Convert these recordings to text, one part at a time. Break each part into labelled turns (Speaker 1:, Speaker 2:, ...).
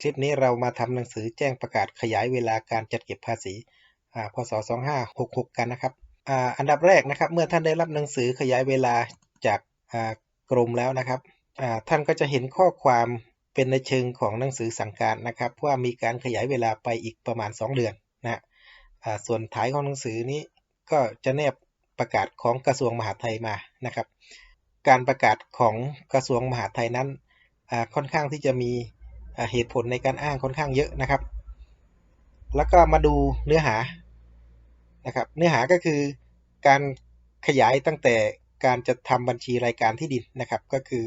Speaker 1: คลิปนี้เรามาทำหนังสือแจ้งประกาศขยายเวลาการจัดเก็บภาษีพศ 2566 กันนะครับอ,อันดับแรกนะครับเมื่อท่านได้รับหนังสือขยายเวลาจากกรมแล้วนะครับท่านก็จะเห็นข้อความเป็นในเชิงของหนังสือสั่งการนะครับว่ามีการขยายเวลาไปอีกประมาณ 2 เดือนนะฮะส่วนท้ายของหนังสือนี้ก็จะแนบประกาศของกระทรวงมหาดไทยมานะครับ การประกาศของกระทรวงมหาดไทยนั้นค่อนข้างที่จะมี เหตุผลในการอ้างค่อนข้างเยอะนะครับ แล้วก็มาดูเนื้อหานะครับ เนื้อหาก็คือการขยายตั้งแต่การจะทำบัญชีรายการที่ดินนะครับ ก็คือ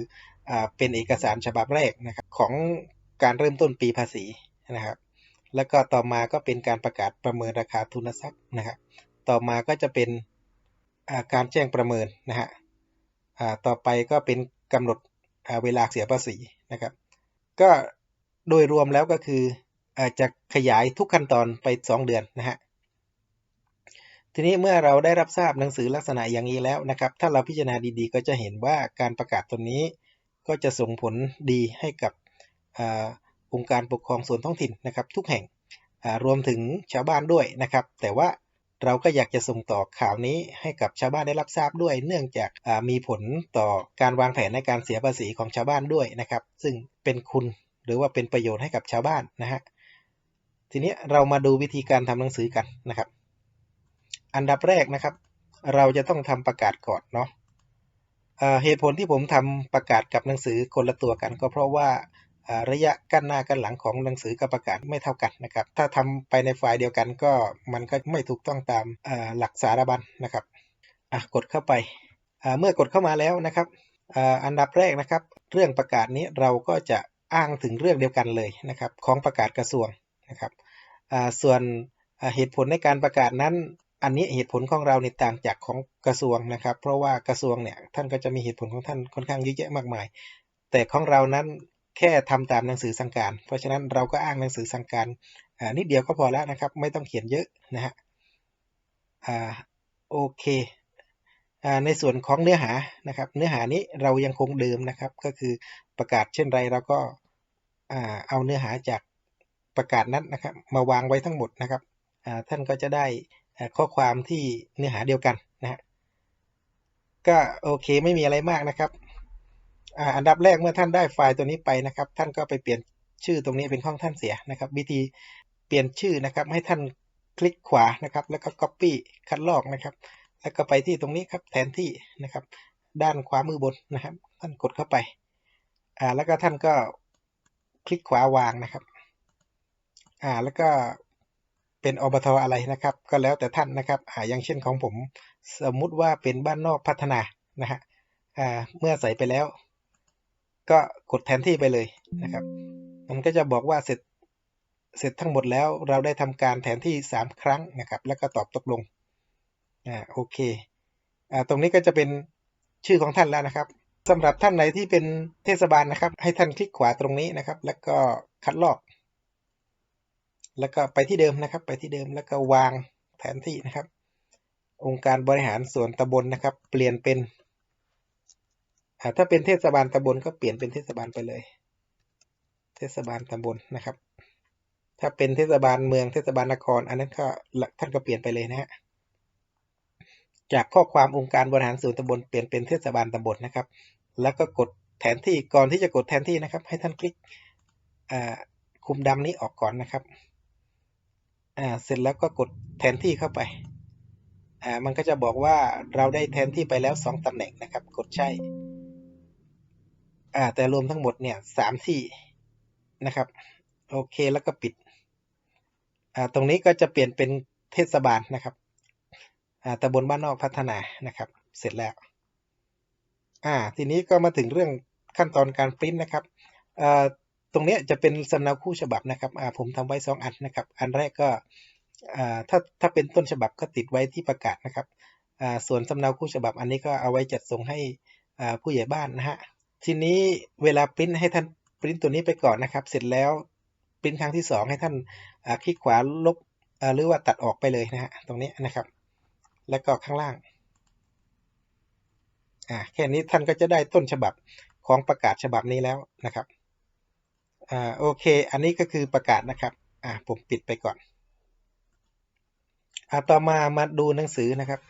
Speaker 1: อเป็นเอกสารฉบับแรกนะครับของการเริ่มต้นปีภาษีนะครับ แล้วก็ต่อมาก็เป็นการประกาศประเมินราคาทุนทรัพย์นะครับ ต่อมาก็จะเป็นาการแจ้งประเมินนะฮะต่อไปก็เป็นกำหนดเวลาเสียภาษีนะครับ ก็ โดยรวมแล้วก็คืออาจะขยายทุกขั้นตอนไป 2 เดือนนะฮะทีนี้เมื่อเราได้รับทราบหนังสือลักษณะอย่างนี้แล้วนะครับ ถ้าเราพิจารณาดีๆ ก็จะเห็นว่าการประกาศตัวนี้ก็จะส่งผลดีให้กับอองค์การปกครองส่วนท้องถิ่นนะครับ ทุกแห่งรวมถึงชาวบ้านด้วยนะครับ แต่ว่าเราก็อยากจะส่งต่อข่าวนี้ให้กับชาวบ้านได้รับทราบด้วย เนื่องจากมีผลต่อการวางแผนในการเสียภาษีของชาวบ้านด้วยนะครับ ซึ่งเป็นคุณ หรือว่าเป็นประโยชน์ให้กับชาวบ้านนะฮะทีนี้เรามาดูวิธีการทำหนังสือกันนะครับ อันดับแรกนะครับ เราจะต้องทำประกาศก่อนเนาะเหตุผลที่ผมทำประกาศกับหนังสือคนละตัวกัน ก็เพราะว่าระยะกั้นหน้ากันหลังของหนังสือกับประกาศไม่เท่ากันนะครับ ถ้าทำไปในไฟล์เดียวกันก็มันก็ไม่ถูกต้องตามหลักสารบัญนะครับกดเข้าไปเมื่อกดเข้ามาแล้วนะครับอันดับแรกนะครับ เรื่องประกาศนี้เราก็จะ อ้างถึงเรื่องเดียวกันเลยนะครับของประกาศกระทรวงนะครับส่วนเหตุผลในการประกาศนั้น อันนี้เหตุผลของเราเนี่ยต่างจากของกระทรวงนะครับ เพราะว่ากระทรวงเนี่ยท่านก็จะมีเหตุผลของท่านค่อนข้างเยอะแยะมากมาย แต่ของเรานั้นแค่ทำตามหนังสือสั่งการ เพราะฉะนั้นเราก็อ้างหนังสือสั่งการนิดเดียวก็พอแล้วนะครับ ไม่ต้องเขียนเยอะนะฮะโอเคในส่วนของเนื้อหานะครับ เนื้อหานี้เรายังคงเดิมนะครับ ก็คือประกาศเช่นไรเราก็ เอาเนื้อหาจากประกาศนั้นนะครับ มาวางไว้ทั้งหมดนะครับท่านก็จะได้ข้อความที่เนื้อหาเดียวกันนะฮะก็โอเคไม่มีอะไรมากนะครับอันดับแรกเมื่อท่านได้ไฟล์ตัวนี้ไปนะครับ ท่านก็ไปเปลี่ยนชื่อตรงนี้เป็นของท่านเสียนะครับ วิธีเปลี่ยนชื่อนะครับ ให้ท่านคลิกขวานะครับ แล้วก็ Copy คัดลอกนะครับ แล้วก็ไปที่ตรงนี้ครับแทนที่นะครับ ด้านขวามือบนนะครับ ท่านกดเข้าไปอ่าแล้วก็ท่านก็ คลิกขวาวางนะครับ อ่าแล้วก็เป็นอบทอะไรนะครับ ก็แล้วแต่ท่านนะครับ อ่าอย่างเช่นของผมสมมุติว่าเป็นบ้านนอกพัฒนานะฮะอ่าเมื่อใส่ไปแล้ว ก็กดแทนที่ไปเลยนะครับ มันก็จะบอกว่าเสร็จเสร็จทั้งหมดแล้วเราได้ทำการแทนที่ 3 ครั้งนะครับ แล้วก็ตอบตกลงอ่าโอเคอ่าตรงนี้ก็จะเป็นชื่อของท่านแล้วนะครับ สำหรับท่านไหนที่เป็นเทศบาลนะครับ ให้ท่านคลิกขวาตรงนี้นะครับ แล้วก็คัดลอก แล้วก็ไปที่เดิมนะครับ ไปที่เดิมแล้วก็วางแผนที่นะครับ องค์การบริหารส่วนตำบลนะครับ เปลี่ยนเป็นถ้าเป็นเทศบาลตำบลก็เปลี่ยนเป็นเทศบาลไปเลย เทศบาลตำบลนะครับ ถ้าเป็นเทศบาลเมืองเทศบาลนคร อันนั้นก็ท่านก็เปลี่ยนไปเลยนะฮะ จากข้อความองค์การบริหารส่วนตำบลเปลี่ยนเป็นเทศบาลตำบลนะครับ แล้วก็กดแทนที่ก่อนที่จะกดแทนที่นะครับ ให้ท่านคลิกคุมดำนี้ออกก่อนนะครับเสร็จแล้วก็กดแทนที่เข้าไป มันก็จะบอกว่าเราได้แทนที่ไปแล้ว 2ตำแหน่งนะครับ กดใช่ แต่รวมทั้งหมดเนี่ยสามที่นะครับ โอเคแล้วก็ปิด ตรงนี้ก็จะเปลี่ยนเป็นเทศบาลนะครับ ตำบลบ้านนอกพัฒนานะครับ เสร็จแล้วอ่าทีนี้ก็มาถึงเรื่องขั้นตอนการปริ้นนะครับตรงนี้จะเป็นสำเนาคู่ฉบับนะครับผมทำไว้ 2 อันนะครับ อันแรกก็ถ้าถ้าเป็นต้นฉบับก็ติดไว้ที่ประกาศนะครับส่วนสำเนาคู่ฉบับอันนี้ก็เอาไว้จัดส่งให้ผู้ใหญ่บ้านนะฮะทีนี้เวลาปริ้นให้ท่านปริ้นตัวนี้ไปก่อนนะครับ เสร็จแล้วปริ้นครั้งที่ 2 ให้ท่านคลิกขวาลบหรือว่าตัดออกไปเลยนะฮะตรงนี้นะครับ แล้วก็ข้างล่างอ่าแค่นี้ท่านก็จะได้ต้นฉบับของประกาศฉบับนี้แล้วนะครับอ่าโอเค อันนี้ก็คือประกาศนะครับอ่าผมปิดไปก่อนอ่าต่อมามาดูหนังสือนะครับ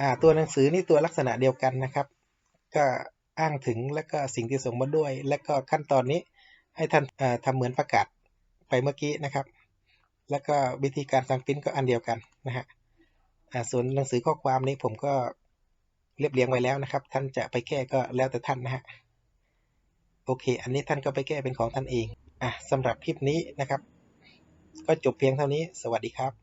Speaker 1: อ่าตัวหนังสือนี่ตัวลักษณะเดียวกันนะครับ ก็อ้างถึงและก็สิ่งที่ส่งมาด้วย และก็ขั้นตอนนี้ให้ท่านอ่าทำเหมือนประกาศไปเมื่อกี้นะครับ แล้วก็วิธีการสั่งปริ้นก็อันเดียวกันนะฮะ ส่วนหนังสือข้อความนี้ผมก็เรียบเรียงไว้แล้วนะครับ ท่านจะไปแก้ก็แล้วแต่ท่านนะฮะโอเค อันนี้ท่านก็ไปแก้เป็นของท่านเองอะสำหรับคลิปนี้นะครับ ก็จบเพียงเท่านี้ สวัสดีครับ